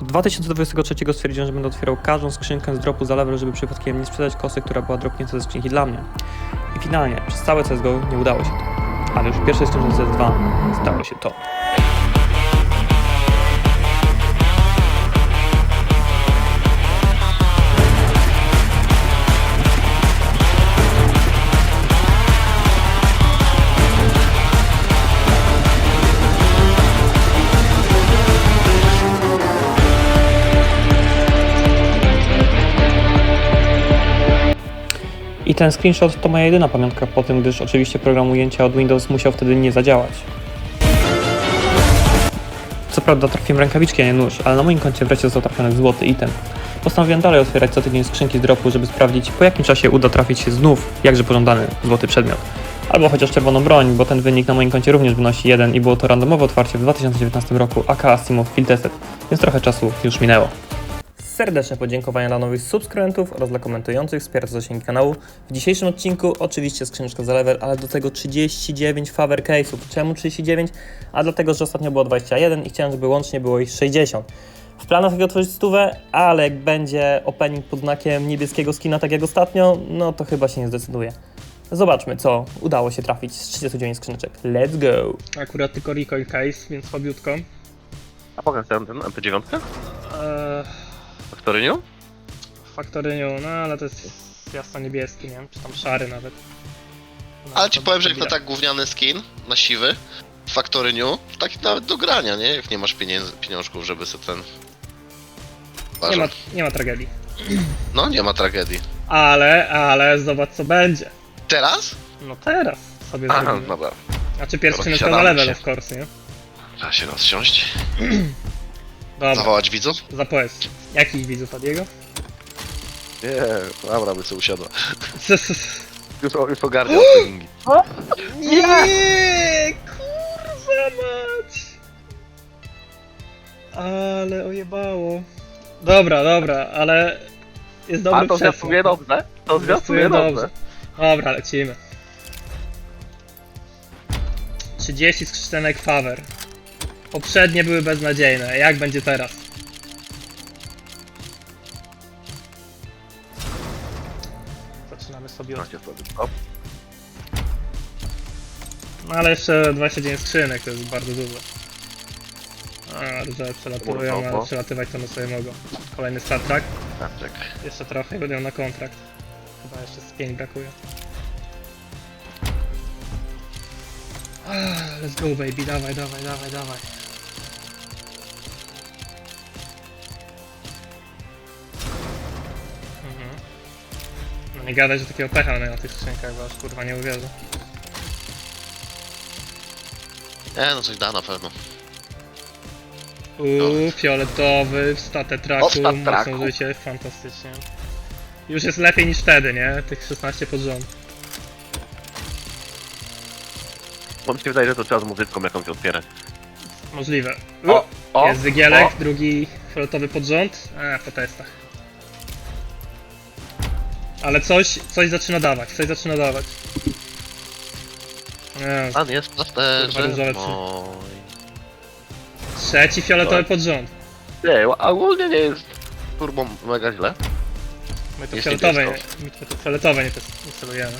Od 2023 stwierdziłem, że będę otwierał każdą skrzynkę z dropu za level, żeby przypadkiem nie sprzedać kosy, która była dropnięta ze skrzynki dla mnie. I finalnie, przez całe CSGO nie udało się to. Ale już w pierwszej skrzynce CS2 stało się to. Ten screenshot to moja jedyna pamiątka po tym, gdyż oczywiście program ujęcia od Windows musiał wtedy nie zadziałać. Co prawda trafiłem rękawiczki, a nie nóż, ale na moim koncie wreszcie został trafiony złoty item. Postanowiłem dalej otwierać co tydzień skrzynki z dropu, żeby sprawdzić po jakim czasie uda trafić się znów jakże pożądany złoty przedmiot. Albo chociaż czerwoną broń, bo ten wynik na moim koncie również wynosi 1 i było to randomowe otwarcie w 2019 roku aka Simov Field Tested, więc trochę czasu już minęło. Serdeczne podziękowania dla nowych subskrybentów oraz dla komentujących, wspierających zasięgi kanału. W dzisiejszym odcinku oczywiście skrzyneczka za level, ale do tego 39 favor case'ów. Czemu 39? A dlatego, że ostatnio było 21 i chciałem, żeby łącznie było ich 60. W planach ich otworzyć stówę, ale jak będzie opening pod znakiem niebieskiego skina, tak jak ostatnio, no to chyba się nie zdecyduje. Zobaczmy, co udało się trafić z 39 skrzyneczek. Let's go! Akurat tylko recoil case, więc słabiutko. A pokaż ten, ten MP9? Eee, W Factoryniu, no ale to jest jasno-niebieski, nie wiem, czy tam szary nawet. No, Ale ci to- powiem, że to jak na tak gówniany skin, na siwy, w Factoryniu, tak nawet do grania, nie? Jak nie masz pieniędzy, pieniążków, żeby sobie ten... Nie ma, nie ma tragedii. No, nie ma tragedii. Ale, ale zobacz co będzie. Teraz? No teraz sobie Aha, zrobimy. dobra. Znaczy pierwszy na level się. of course, nie? Trzeba się rozsiąść. Dobra, Zawołać widzów? za PS. Jakich widzów Adiego? Nie, dobra, by sobie usiadła. S-s-s. Już, już ogarniam te gingi. Nie, kurwa mać. Ale ojebało. Dobra, dobra, ale jest dobry A to przesłon. zwiastuje dobrze? To Zwiastuje dobrze. Dobra, lecimy. 30 skrzydenek Faver. Poprzednie były beznadziejne. Jak będzie teraz? Zaczynamy sobie od... Macie sobie stop. No ale jeszcze 29 skrzynek to jest bardzo dużo. A, przelatują, ale przelatywać to one sobie mogą. Kolejny Star Trek. Jeszcze trochę i na kontrakt. Chyba jeszcze z 5 brakuje. Ah, Let's go baby, dawaj, dawaj, dawaj, dawaj. No nie gadaj, że takiego pecha na tych skrzynkach, bo aż kurwa nie uwierzę. Nie, no coś da na pewno. Uuu, fioletowy w statę O, w traku, mocno życie, fantastycznie. Już jest lepiej niż wtedy, nie? Tych 16 pod rząd. Bo mi się wydaje, że to trzeba z muzyczką jakąś otwierać. Możliwe. O, o, jest Zygielek, o. drugi fioletowy pod rząd. A, po testach. Ale coś, coś zaczyna dawać, coś zaczyna dawać. Nie, Pan jest w Kurwa, plasterze różowe psy. mój. trzeci fioletowy pod rząd. Nie, ogólnie nie jest... Turbo mega źle. My to Jest fioletowe, nie, my to fioletowe nie, tes- nie celujemy.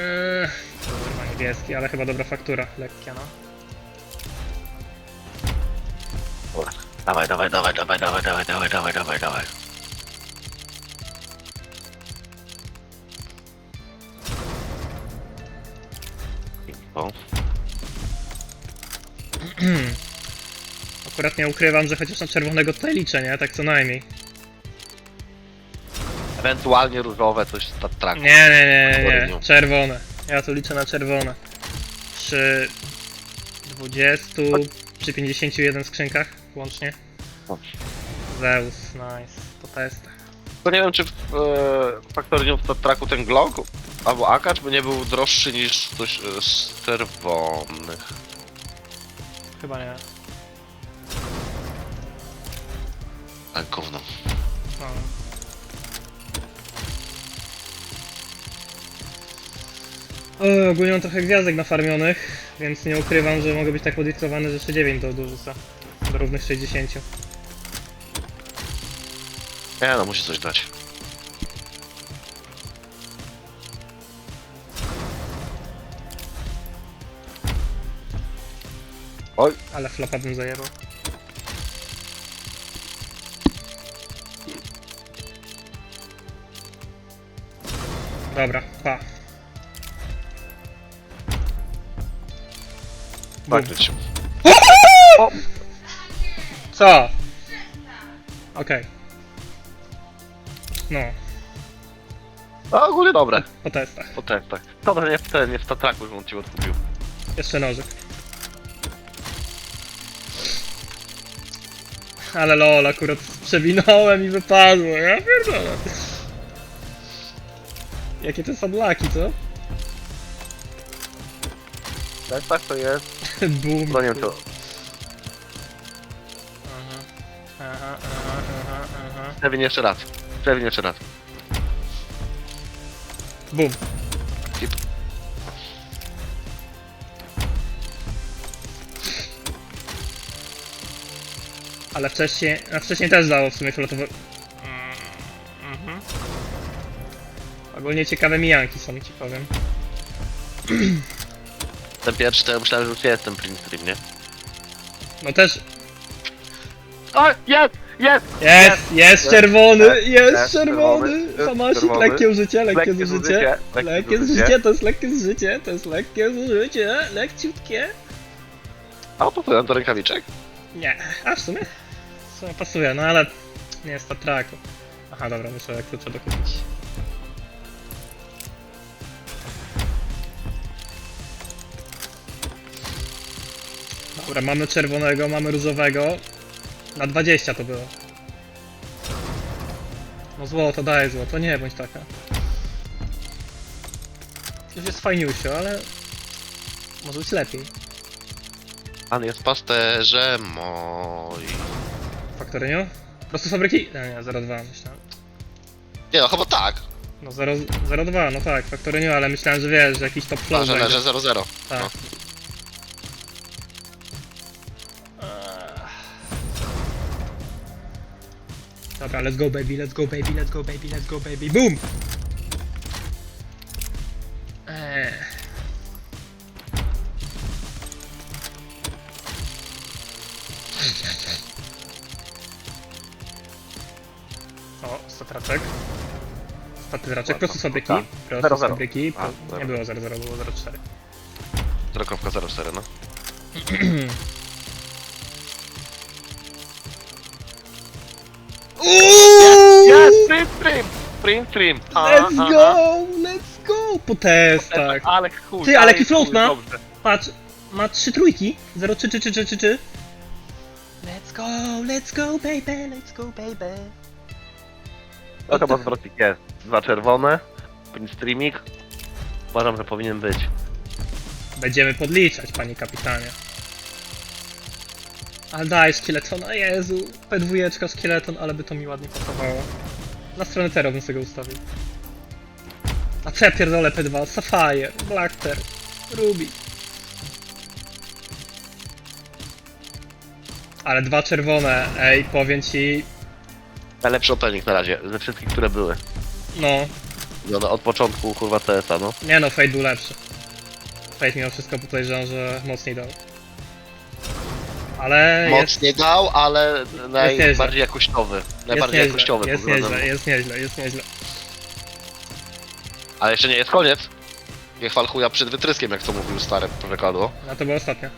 Eee, kurwa niebieski, ale chyba dobra faktura, lekkia no. Dawaj, dawaj, dawaj, dawaj, dawaj, dawaj, dawaj, dawaj, dawaj, dawaj. Akurat nie ukrywam, że chociaż na czerwonego tutaj liczę, nie? Tak co najmniej. ewentualnie różowe coś z Star Treku. Nie, nie, nie, nie, Czerwone. nie. Czerwone. Ja tu liczę na czerwone. Przy 20, przy 51 skrzynkach łącznie. Zeus, nice. Po testach. To nie wiem, czy w e, Factoryniu w Treku ten Glock albo Akacz by nie był droższy niż coś e, z czerwonych. Chyba nie. Ale gówno. No. O, ogólnie mam trochę gwiazdek nafarmionych, więc nie ukrywam, że mogę być tak podyktowany, że jeszcze 9 do dorzucę. Do równych 60. Nie no, musi coś dać. Oj, Ale flapa bym zajebał. Dobra, pa. Bum. tak się. Co? Okej. No, A ogólnie dobre, po testach. po testach. To nie w ten, nie w tatraku, że on ci odkupił. Jeszcze nożyk. Ale lol, akurat przewinąłem i wypadło, ja pierdolę. Jakie to są laki, co? Tak, tak to jest. Boom. No nie Przewin jeszcze raz. Przewin jeszcze raz. Boom. Hit. Ale wcześniej, a wcześniej też dało w sumie fioletowo... Mm, Mhm. Ogólnie ciekawe mijanki są, ci powiem. Ten pierwszy to ja myślałem, że już jest ten print stream, nie? No też... O, jest! Jest! Jest, jest czerwony, jest, czerwony! czerwony, Hamasik, czerwony. lekkie użycie, lekkie Lekkie zużycie. zużycie, lekkie zużycie. to jest lekkie zużycie, to jest lekkie zużycie, lekciutkie. A to to do rękawiczek? Nie, a w sumie? W sumie pasuje, no ale nie jest to traku. Aha, dobra, muszę klucze dokupić. Dobra, mamy czerwonego, mamy różowego. Na 20 to było. No złoto, daj złoto, nie bądź taka. Już jest fajniusio, ale... Może być lepiej. Pan jest pasterzem moi. Faktorynio? Prosto z fabryki? Nie, nie, 02 myślałem. Nie no, chyba tak. No 0, 02, no tak, Faktorynio, ale myślałem, że wiesz, że jakiś top flow że będzie. leży 0-0. Tak. no. Dobra, let's go baby, let's go baby, let's go baby, let's go baby, boom! Eee. O, statraczek. Statraczek, prosto z fabryki. Tak. Prosto z 0-0. fabryki. A, Nie dobra. było 0-0, było 0-4. 0.04, no. Jest! Print stream! Print stream! A, Let's go! Let's go! Po testach. Ale chuj, Ty, ale jaki float chuj, ma? dobrze. Patrz, ma trzy trójki. 0, 3, 3, 3, 3, 3, 3. Let's go, let's go baby, let's go baby. No chyba zwrotnik jest. Dwa czerwone. Print streamik. Uważam, że powinien być. Będziemy podliczać, panie kapitanie. Ale daj szkieletona, Jezu. P2 szkieleton, ale by to mi ładnie pasowało. Na stronę Tero bym sobie go ustawił. A co ja pierdolę P2? Sapphire, Blackter, Ruby. Ale dwa czerwone, ej, powiem ci, Najlepszy opening na razie, ze wszystkich, które były. no, No, no, od początku kurwa CS-a, no. Nie no, Fate był lepszy. Fate mimo wszystko podejrzewam, że mocniej dał. Ale jest, Mocnie dał, ale najbardziej jakościowy. jest Najbardziej nieźle, jakościowy jest nieźle, jest nieźle, jest nieźle. Ale jeszcze nie jest koniec. Nie chwal chuja przed wytryskiem, jak to mówił stare przekładło. A to była ostatnia.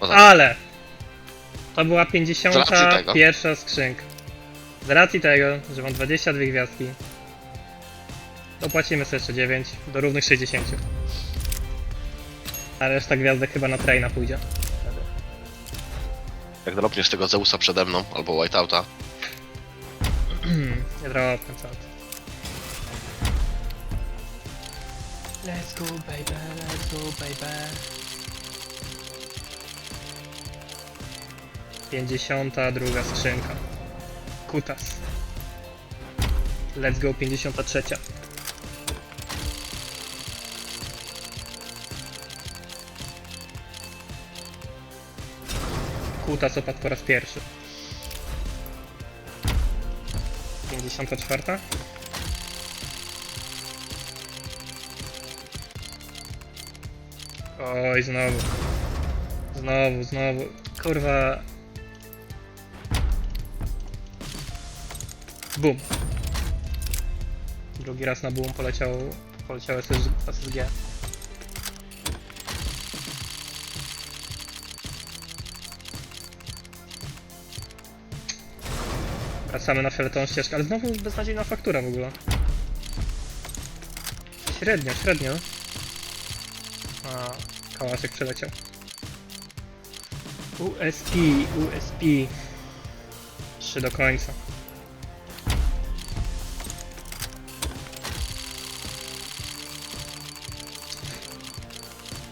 Tak. Ale! To była Z racji tego. 51 skrzynka. Z racji tego, że mam 22 gwiazdki, dopłacimy sobie jeszcze 9 do równych 60. A reszta gwiazdek chyba na traina pójdzie. Jak dropniesz tego Zeusa przede mną, albo Whiteouta. Nie dropnę, co ty. Let's go baby, let's go baby. 52 skrzynka. Kutas. Let's go 53. Kutas opadł po raz pierwszy. 54. Oj, znowu. Znowu, znowu. Kurwa. Bum. Drugi raz na boom poleciał, poleciał SSG. Wracamy na fioletową ścieżkę, ale znowu beznadziejna faktura w ogóle. Średnio, średnio. A, kałaszek przeleciał. USP, USP. 3 do końca.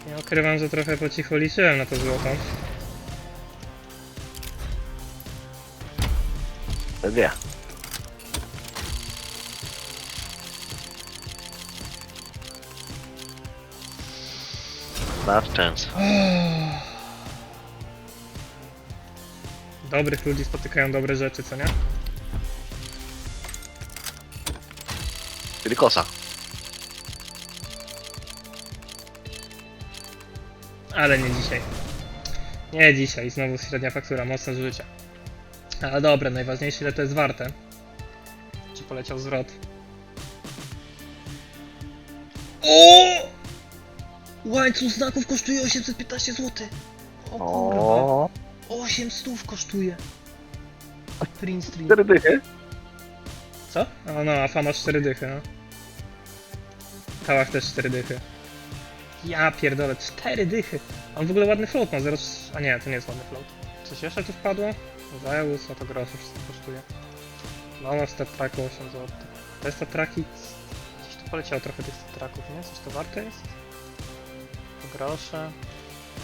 Nie ukrywam, że trochę po cichu liczyłem na to złoto. Last chance. Dobrych ludzi spotykają dobre rzeczy, co nie? Czyli kosa. Ale nie dzisiaj. Nie dzisiaj, znowu średnia faktura, mocne zużycie. Ale dobre, najważniejsze ile to jest warte. Czy poleciał zwrot? O! Łańcuch znaków kosztuje 815 zł. O kurwa. O, 8 stów kosztuje. Print stream. cztery dychy. Co? A no, a fama 4 dychy, no. Kałach też 4 dychy. Ja pierdolę, 4 dychy. On w ogóle ładny float ma, 0... A nie, to nie jest ładny float. Coś jeszcze tu wpadło? Zeus, a to groszy wszystko kosztuje. No, no, step tracku 8 zł. Te step tracki... Gdzieś tu poleciało trochę tych step tracków, nie? Coś to warte jest? To grosze...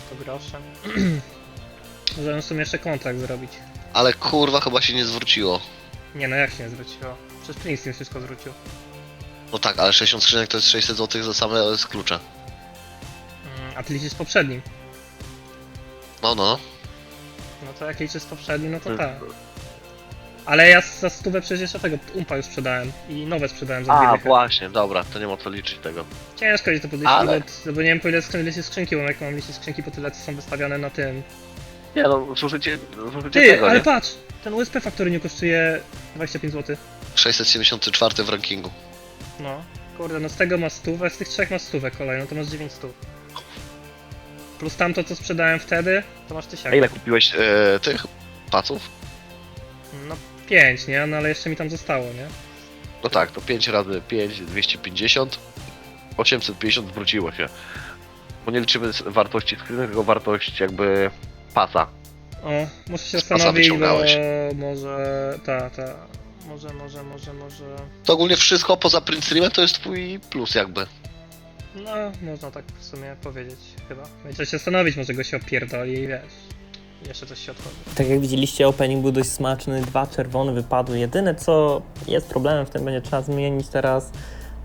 To grosze... Możemy w sumie jeszcze kontrakt zrobić. Ale kurwa chyba się nie zwróciło. Nie no, jak się nie zwróciło? Przez Princeton wszystko zwrócił. No tak, ale 60 skrzynek to jest 600 zł za same z klucze. Mm, A ty liczysz z poprzednim. No. No to jak z poprzednim, no to Hmm. tak. Ale ja za stówę przecież jeszcze tego umpa już sprzedałem i nowe sprzedałem za dwie A, dychy. właśnie, dobra, to nie ma co liczyć tego. Ciężko jest to podliczyć, Ale- bo, bo nie wiem po ile skrzyn- liczy skrzynki, bo jak mam liczyć skrzynki po tyle co są wystawione na tym. Nie no, słuchajcie, słuchajcie Ty, tego, ale nie? patrz! Ten USP Factory nie kosztuje 25 zł. 674 w rankingu. No. Kurde, no z tego masz stówę, z tych trzech masz stówę kolejną, to masz 9 stów. Plus tamto co sprzedałem wtedy, to masz A tysiak. ile kupiłeś e, tych paców? No 5, nie? No ale jeszcze mi tam zostało, nie? No tak, to 5 razy 5, 250. 850 zwróciło się. Bo nie liczymy z wartości skrynek, tylko wartość jakby pasa. O, muszę się Z pasa zastanowić, bo wyciągałeś. może... Ta, ta... Może, może, może, może... To ogólnie wszystko poza print streamem to jest twój plus jakby. No, można tak w sumie powiedzieć, chyba. Trzeba się zastanowić, może go się opierdoli i wiesz... Jeszcze coś się otworzy. Tak jak widzieliście, opening był dość smaczny, dwa czerwone wypadły. Jedyne co jest problemem w tym będzie trzeba zmienić teraz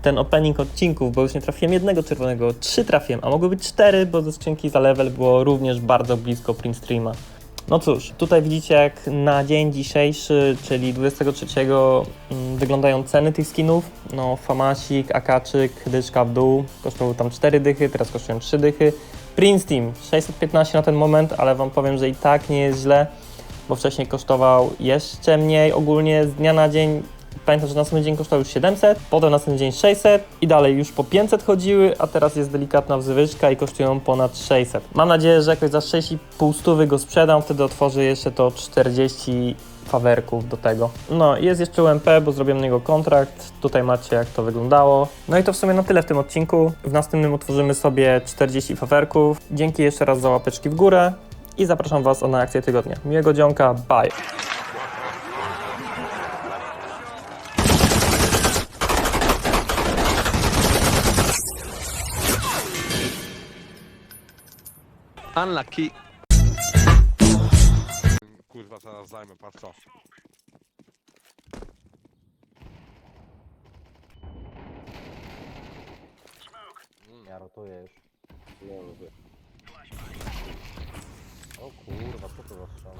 ten opening odcinków, bo już nie trafiłem jednego czerwonego, trzy trafiłem, a mogły być cztery, bo ze skrzynki za level było również bardzo blisko print streama. No cóż, tutaj widzicie jak na dzień dzisiejszy, czyli 23 mm, wyglądają ceny tych skinów. No Famasik, Akaczyk, Dyczka w dół, kosztowały tam 4 dychy, teraz kosztują 3 dychy. Prince Team 615 na ten moment, ale Wam powiem, że i tak nie jest źle, bo wcześniej kosztował jeszcze mniej ogólnie z dnia na dzień. Pamiętam, że na następny dzień kosztował już 700, potem na następny dzień 600 i dalej już po 500 chodziły, a teraz jest delikatna wzwyżka i kosztują ponad 600. Mam nadzieję, że jakoś za 6,5 stówy go sprzedam, wtedy otworzę jeszcze to 40 fawerków do tego. No, jest jeszcze UMP, bo zrobiłem na niego kontrakt. Tutaj macie, jak to wyglądało. No i to w sumie na tyle w tym odcinku. W następnym otworzymy sobie 40 fawerków. Dzięki jeszcze raz za łapeczki w górę i zapraszam Was na akcję tygodnia. Miłego dzionka, bye! Unlucky. Kurwa, zaraz zajmę, patrz co. Ja rotuję już. Nie lubię. O Kurwa, co to za strzał?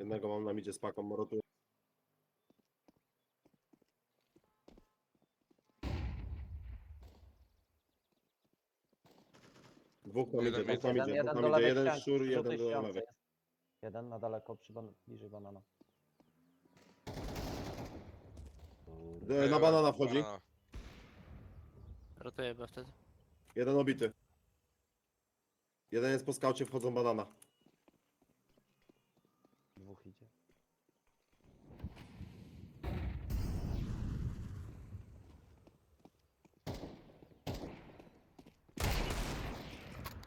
Jednego mam na midzie z paką, morotuję. Dwóch na midzie, Jeden dwóch na Jeden, midzie, jeden dwóch do na midzie, lewej jeden ścianki, szczur, jeden żółtej do ściance lewej. jest. Jeden na daleko, przy ban bliżej banana. Kurde. E, Na banana wchodzi, Banana. Rotuję go wtedy. jeden obity. Jeden jest po skaucie, wchodzą banana.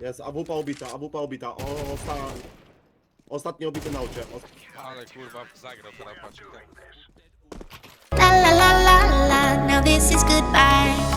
Jest AWP obita, AWP obita. O, osta... Ostatni obity na Ale kurwa, zagrał teraz. La la la la la, now this is good.